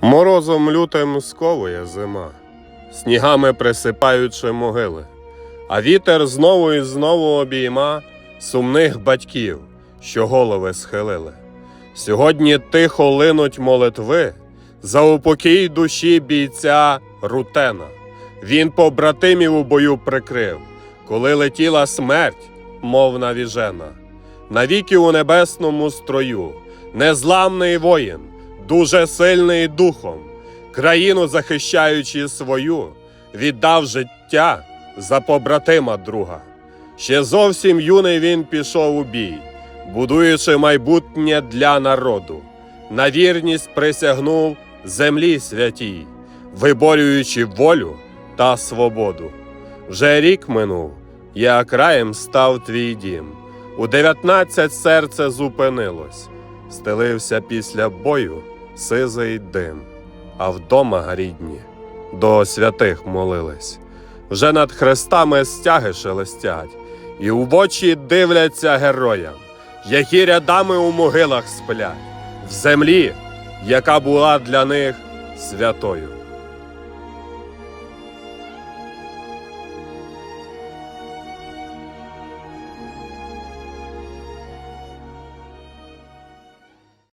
Морозом лютим сковує зима, снігами присипаючи могили, а вітер знову і знову обійма сумних батьків, що голови схилили. Сьогодні тихо линуть молитви за упокій душі бійця Рутена. Він побратимів у бою прикрив, коли летіла смерть, мов навіжена. Навіки у небесному строю, незламний воїн, дуже сильний духом, країну захищаючи свою, віддав життя за побратима друга. Ще зовсім юний він пішов у бій, будуючи майбутнє для народу. На вірність присягнув землі святій, виборюючи волю та свободу. Вже рік минув, як краєм став твій дім. У дев'ятнадцять серце зупинилось, стелився після бою сизий дим, а вдома рідні до святих молились. Вже над хрестами стяги шелестять, і в очі дивляться героям, які рядами у могилах сплять, в землі, яка була для них святою.